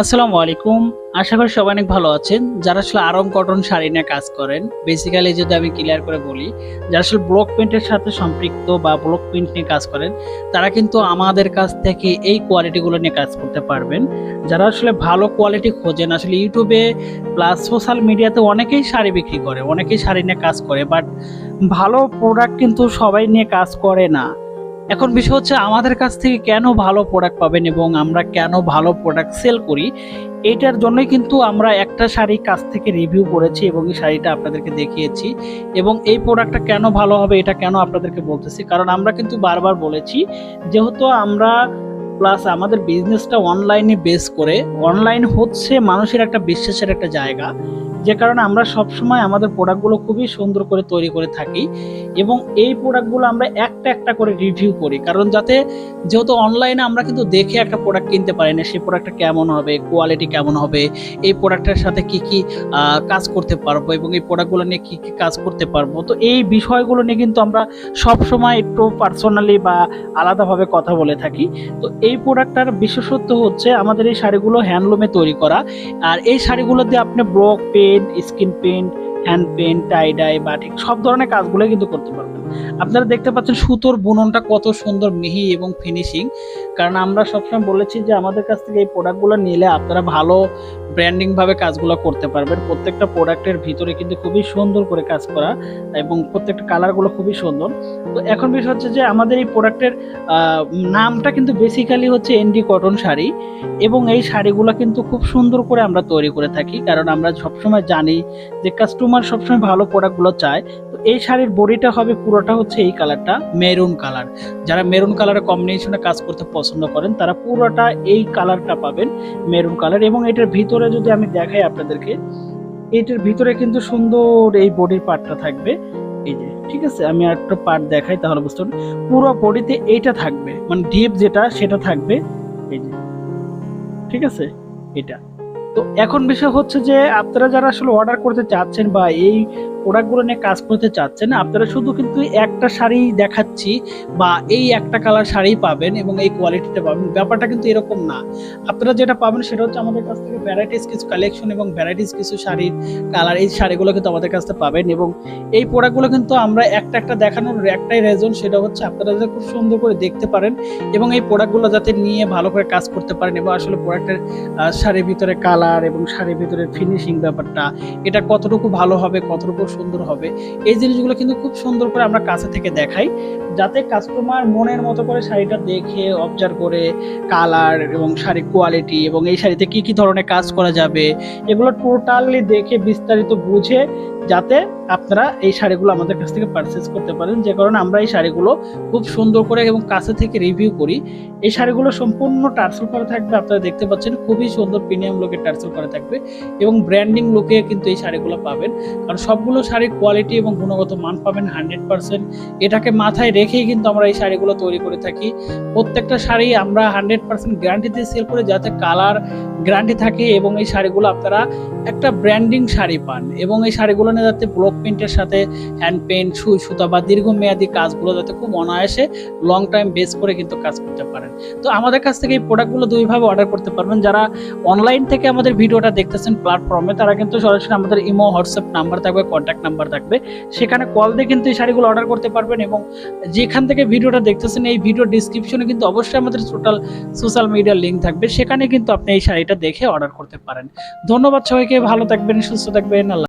আসসালামু আলাইকুম। আশা করি সবাই অনেক ভালো আছেন। যারা আসলে আরম কটন শাড়ি নিয়ে কাজ করেন বেসিক্যালি যদি আমি ক্লিয়ার করে বলি, যারা আসলে ব্লক প্রিন্টের সাথে সম্পৃক্ত বা ব্লক প্রিন্ট নিয়ে কাজ করেন, তারা কিন্তু আমাদের কাছ থেকে এই কোয়ালিটিগুলো নিয়ে কাজ করতে পারবেন। যারা আসলে ভালো কোয়ালিটি খোঁজেন, আসলে ইউটিউবে প্লাস সোশ্যাল মিডিয়াতে অনেকেই শাড়ি বিক্রি করে, অনেকেই শাড়ি নিয়ে কাজ করে বাট ভালো প্রোডাক্ট কিন্তু সবাই নিয়ে কাজ করে না। এখন বিষয় হচ্ছে আমাদের কাছ থেকে কেন ভালো প্রোডাক্ট পাবেন এবং আমরা কেন ভালো প্রোডাক্ট সেল করি? এটার জন্যই কিন্তু আমরা একটা শাড়ি কাছ থেকে রিভিউ করেছি এবং এই শাড়িটা আপনাদেরকে দেখিয়েছি এবং এই প্রোডাক্টটা কেন ভালো হবে এটা কেন আপনাদেরকে বলতেছি? কারণ আমরা কিন্তু বারবার বলেছি, যেহেতু আমরা প্লাস আমাদের বিজনেসটা অনলাইনে বেস করে অনলাইন হচ্ছে মানুষের একটা বিশ্বাসের একটা জায়গা। যে কারণে আমরা সবসময় আমাদের প্রোডাক্টগুলো খুবই সুন্দর করে তৈরি করে থাকি এবং এই প্রোডাক্টগুলো আমরা একটা একটা করে রিভিউ করি। কারণ যাতে যেহেতু অনলাইনে আমরা কিন্তু দেখে একটা প্রোডাক্ট কিনতে পারি না সেই প্রোডাক্টটা কেমন হবে কোয়ালিটি কেমন হবে, এই প্রোডাক্টের সাথে কি কি কাজ করতে পারব এবং এই প্রোডাক্টগুলো নিয়ে কি কি কাজ করতে পারব। তো এই বিষয়গুলো নিয়ে কিন্তু আমরা সব সময় একটু পার্সোনালি বা আলাদাভাবে কথা বলে থাকি। তো এই প্রোডাক্টটার বিশেষত্ব হচ্ছে আমাদের এই শাড়িগুলো হ্যান্ডলুমে তৈরি করা। আর এই শাড়িগুলো দিয়ে আপনি block paint screen paint hand paint tie dye batik সব ধরনের কাজগুলো কিন্তু করতে পারবেন। আপনারা দেখতে পাচ্ছেন সুতোর বুননটা কত সুন্দর মিহি এবং ফিনিশিং কারণ আমরা সবসময় বলেছি যে আমাদের কাছ থেকে এই প্রোডাক্টগুলো নিলে আপনারা ভালো ব্র্যান্ডিং ভাবে কাজগুলো করতে পারবেন। প্রত্যেকটা প্রোডাক্টের ভিতরে কিন্তু খুবই সুন্দর করে কাজ করা এবং প্রত্যেকটা কালারগুলো খুবই সুন্দর। তো এখন বিষয় হচ্ছে যে আমাদের এই প্রোডাক্টের নামটা কিন্তু বেসিক্যালি হচ্ছে এনডি কটন শাড়ি এবং এই শাড়িগুলো কিন্তু খুব সুন্দর করে আমরা তৈরি করে থাকি। কারণ আমরা সবসময় জানি যে কাস্টমার সবসময় ভালো প্রোডাক্টগুলো চায়। এই শাড়ির বডিটা হবে পুরোটা হচ্ছে এই কালারটা, মেরুন কালার। যারা মেরুন কালারের কম্বিনেশনে কাজ করতে পছন্দ করেন, তারা পুরোটা এই কালারটা পাবেন, মেরুন কালার। এবং এটার ভিতরে যদি আমি দেখাই আপনাদেরকে, এটার ভিতরে কিন্তু সুন্দর এই বডির পার্টটা থাকবে। এই যে, ঠিক আছে? আমি একটা পার্ট দেখাই তাহলে বুঝতে পারবেন। পুরো বডিতে এইটা থাকবে মানে ডিপ যেটা, সেটা থাকবে। এই যে, ঠিক আছে? এটা। তো এখন বিষয় হচ্ছে যে, আপনারা যারা আসলে অর্ডার করতে চাচ্ছেন বা এই প্রোডাক্টগুলো নিয়ে কাজ করতে চাচ্ছেন, আপনারা শুধু কিন্তু একটা শাড়ি দেখাচ্ছি বা এই একটা কালার শাড়ি পাবেন এবং এই কোয়ালিটিটা পাবেন। ব্যাপারটা কিন্তু এরকম না। আপনারা যেটা পাবেন সেটা হচ্ছে আমাদের কাছ থেকে ভ্যারাইটিস কিছু কালেকশন এবং ভ্যারাইটিস কিছু শাড়ির কালার এই শাড়িগুলো কিন্তু আমাদের কাছ থেকে পাবেন এবং এই প্রোডাক্টগুলো কিন্তু আমরা একটা একটা দেখানোর একটাই রেজন সেটা হচ্ছে আপনারা যাতে খুব সুন্দর করে দেখতে পারেন এবং এই প্রোডাক্টগুলো যাতে নিয়ে ভালো করে কাজ করতে পারেন এবং আসলে প্রোডাক্টের শাড়ির ভিতরে কালার এবং শাড়ির ভিতরে ফিনিশিং ব্যাপারটা, এটা কতটুকু ভালো হবে, কতটুকু সুন্দর হবে। এই জিনিসগুলো কিন্তু খুব সুন্দর করে আমরা কাছে থেকে দেখাই, যাতে কাস্টমার মনের মতো করে শাড়িটা দেখে অবজার্ভ করে কালার এবং শাড়ির কোয়ালিটি এবং এই শাড়িতে কি কি ধরনের কাজ করা যাবে, এগুলো টোটালি দেখে বিস্তারিত বুঝে যাতে আপনারা এই শাড়িগুলো আমাদের কাছ থেকে পারচেস করতে পারেন। যে কারণে আমরা এই শাড়িগুলো খুব সুন্দর করে এবং কাছে থেকে রিভিউ করি। এই শাড়িগুলো সম্পূর্ণ টার্সেল করা থাকবে, আপনারা দেখতে পাচ্ছেন খুবই সুন্দর প্রিমিয়াম লুকে টার্সেল করা থাকবে এবং ব্র্যান্ডিং লুকে কিন্তু এই শাড়িগুলো পাবেন। কারণ সবগুলো শাড়ির কোয়ালিটি এবং গুণগত মান পাবেন হান্ড্রেড পার্সেন্ট এটাকে মাথায় রেখেই কিন্তু আমরা এই শাড়িগুলো তৈরি করে থাকি। প্রত্যেকটা শাড়ি আমরা হান্ড্রেড পার্সেন্ট গ্যারান্টিতে সেল করে যাতে কালার গ্যারান্টি থাকে এবং এই শাড়িগুলো আপনারা একটা ব্র্যান্ডিং শাড়ি পান এবং এই শাড়িগুলো নিয়ে যাতে ব্লক প্রিন্টের সাথে হ্যান্ড পেন্ট সুই, সুতা বা দীর্ঘমেয়াদী কাজগুলো যাতে খুব অনায়াসে লং টাইম বেস করে কিন্তু কাজ করতে পারেন। তো আমাদের কাছ থেকে এই প্রোডাক্টগুলো দুইভাবে অর্ডার করতে পারবেন। যারা অনলাইন থেকে আমাদের ভিডিওটা দেখতেছেন প্ল্যাটফর্মে তারা কিন্তু সরাসরি আমাদের ইমো হোয়াটসঅ্যাপ নাম্বার থাকবে কন্ট্যাক্ট নাম্বার থাকবে। সেখানে কল দিয়ে কিন্তু এই শাড়িগুলো অর্ডার করতে পারবেন এবং যেখান থেকে ভিডিওটা দেখতেছেন, এই ভিডিও ডিসক্রিপশনে কিন্তু অবশ্যই আমাদের টোটাল সোশ্যাল মিডিয়ার লিঙ্ক থাকবে। সেখানে কিন্তু আপনি এই শাড়িটা দেখে অর্ডার করতে পারেন। ধন্যবাদ সবাইকে, ভালো থাকবেন, সুস্থ থাকবেন, আল্লাহ